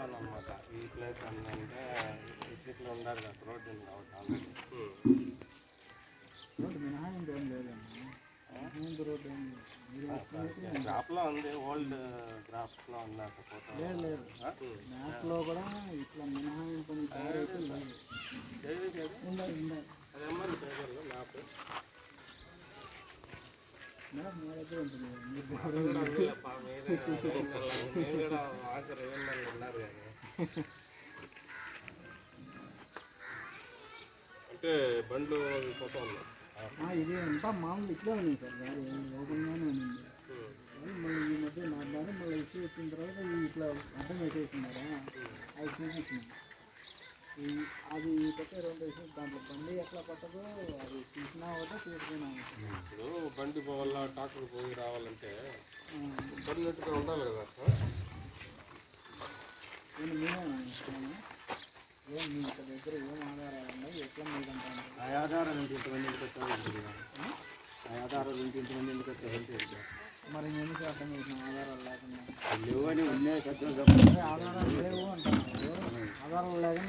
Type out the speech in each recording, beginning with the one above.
One అనమాట ఈ place అంటే ఇట్లా ఉండాలి కదా రోడ్డు ఉంది కాబట్టి ఆల్రెడీ రోడ్డు మినహాయింపు ఏం లేదండి. మినహాయింపు రోడ్డు ఏం లేదు. మీరు వచ్చినట్టు గ్రాఫ్లో ఉంది ఓల్డ్ గ్రాఫ్స్లో ఉంది అక్కడ ఫోటో లేదు లేదు. మ్యాప్లో కూడా ఇట్లా మినహాయింపు లేదు ఉండాలి ఉండాలి. అది మ్యాప్ బండ్లు పోతా ఉన్నాయి ఆ, ఇది అంతా మామూలు ఇట్లే ఉంది సార్ దారి ఓపెన్గానే ఉంది కానీ మళ్ళీ ఈ మధ్య మాట్లాడి మళ్ళీ ఇష్యూ వచ్చిన తర్వాత ఈ ఇట్లా అడ్డం పెట్టేస్తున్నారా అవి చూపించింది ఈ అది ఈ పక్క రెండు వేసి దాంట్లో బండి ఎట్లా పట్టదో అది ఒకటే చూసినా ఒకటే. ఇప్పుడు బండి పోవాలా ట్రాక్టర్ పోయి రావాలంటే పడినట్టుగా ఉండాలి కదా నేను మీరే ఇస్తున్నాను ఏం మీ ఇంత దగ్గర ఏం ఆధారాలు ఉన్నాయి? ఎట్లా మీదంటాను ఆ ఆధారాలు ఉంటే ఇంతమంది ఎందుకు వచ్చారు ఆ ఆధారాలు ఉంటే ఇంతమంది ఎందుకు వచ్చారు మరి నేను ఎందుకు అర్థం చేసిన ఆధారాలు లేకుండా? లేవు అని ఉన్నాయి ఆధారాలు లేవు అంటున్నారు. ఆధారాలు లేదని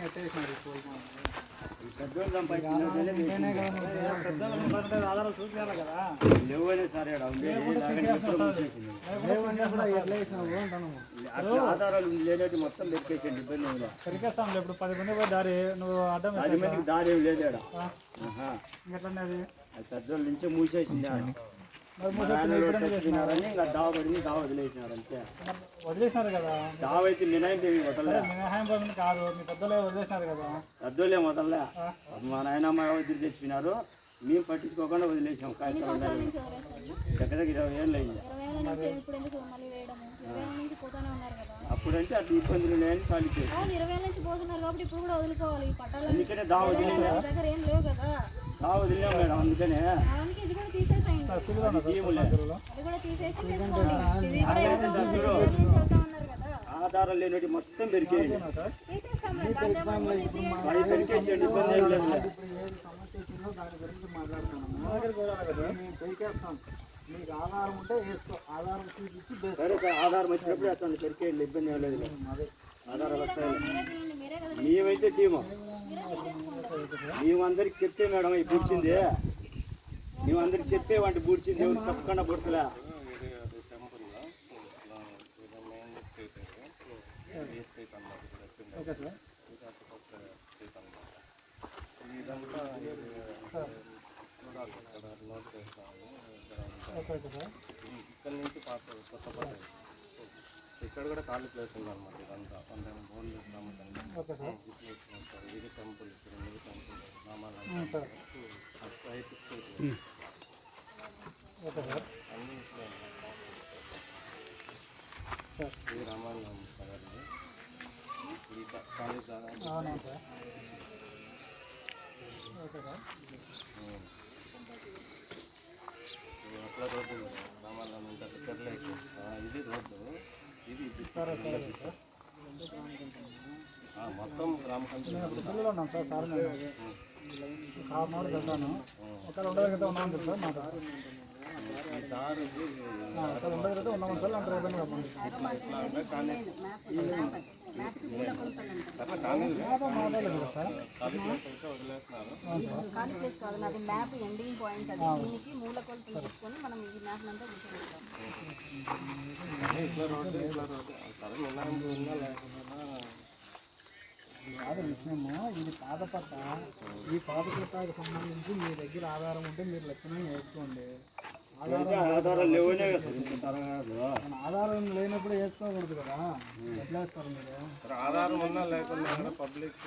చూపించాలి కదా సరే ఆధారాలు లేనట్టు మొత్తం ఇబ్బంది ఇప్పుడు పది మంది పోయి దారి నువ్వు అడ్డం పది మందికి దారి ఏమి లేదు పెద్దోళ్ళ నుంచే మూసేసింది చచ్చిపోయినారని ఇంకా దావ పడింది దావ వదిలేసినారు అంతే. వదిలేసినారు కదా? దావ అయితే మినాయింపు ఏమి వదలలే. మినహాయింపు కాదు మీ పెద్దలే వదిలేసినారు కదా? పెద్దోళ్ళే వదలలే. ఆ. మా నాయనమ్మ ఇద్దరు చచ్చిపోయినారు. మేము పట్టించుకోకుండా వదిలేసాం వదిలేస్తాను దగ్గర దగ్గర ఇరవై ఏళ్ళు అయింది. ఇరవై ఏళ్ళ నుంచి ఇప్పుడు ఎందుకు మళ్ళీ వేయడము ఇరవై ఏళ్ళ నుంచి పోతానే ఉన్నారు కదా? అప్పుడంటే అట్లా ఇబ్బందులు ఉన్నాయని సాలిచ్చేది అవును ఇరవై ఏళ్ళ నుంచి పోతున్నారు కాబట్టి ఇప్పుడు కూడా వదులుకోవాలి. ఈ పట్టాలు అందుకనే దావ దగ్గర ఏం లేవు కదా దావ వదిలేం మేడం అందుకనే. ఇది కూడా తీసేసేయండి. అది ఆధారం లేనటి మొత్తం పెరికేయండి. అవి పెరికేసేయండి ఇబ్బంది ఏం లేదు. మీకు ఆధారం ఉంటే వేసుకో. ఆధారం చూపించి బేస్ సరే సార్ ఆధారం వచ్చినప్పుడు అతను పెరికేయండి ఇబ్బంది ఏం లేదు. అదే ఆధారాలు కదా మేమైతే టీము నీవందరికి మేము అందరికి చెప్తే మేడం ఈ పూడ్చింది నీవందరికి చెప్పే వంటి బూడ్చింది ఎవరు చెప్పకుండా బూడ్చలే. చూడాలి ఇక్కడ ఓకే సార్. ఇక్కడ నుంచి పాత కొత్త పాత ఇక్కడ కూడా ఖాళీ ప్లేస్ ఉందన్నమాట ఇదంతా. కొంచెం బోన్లు ఓకే సార్. ఇది టెంపుల్ ఇక్కడ ఉంది temple. Sir. Right street. Okay sir. అన్నీ సార్. ఇది రామాలయం సార్ ఇది కా- ఖాళీ జాగా అవునవును సార్? Okay sir. ఉమ్. ఇది అట్లా రోడ్డు అట్లా చెర్లేకు ఇది రోడ్డు ఇది ఇది సరే సరే సార్ ఆ, మొత్తం గ్రామ పంచాయతీ పిల్లలు ఉన్నాం సార్ సార్ నేను హాఫ్ అన్ అవర్ వెళ్తాను ఒక రెండు దగ్గర ఉన్నాను సార్ మాకు ఈ దారి ఇది అక్కడ రెండు దగ్గర ఉన్నాము సార్ అంటే రేపటి రమ్మండి ఇట్లా అంటే కానీ అట్లా కానీ మాట్లాడలేదు కదా సార్ ఖాళీ ప్లేస్ అయితే వదిలేస్తున్నారు అవును సార్ ఖాళీ ప్లేస్ కాదు నాది మ్యాప్ ఎండింగ్ పాయింట్ అది దీనికి మూల కొలతలు తీసుకొని మనం ఈ మ్యాప్ అంతా కూర్చోబెడతాం కానీ ఇట్లా రోడ్డు ఇట్లా రోడ్డు సరే ఉన్నా లేకుండా కాదు విషయము ఇది పాదపట్ట ఈ పాదపట్టకు సంబంధించి మీ దగ్గర ఆధారం ఉంటే మీరు లక్షణంగా వేసుకోండి ఆధారం తరగదు ఆధారం లేనప్పుడు వేసుకోకూడదు కదా ఎట్లా వేస్తారు మీరు ఆధారం ఉన్నా లేకుండా పబ్లిక్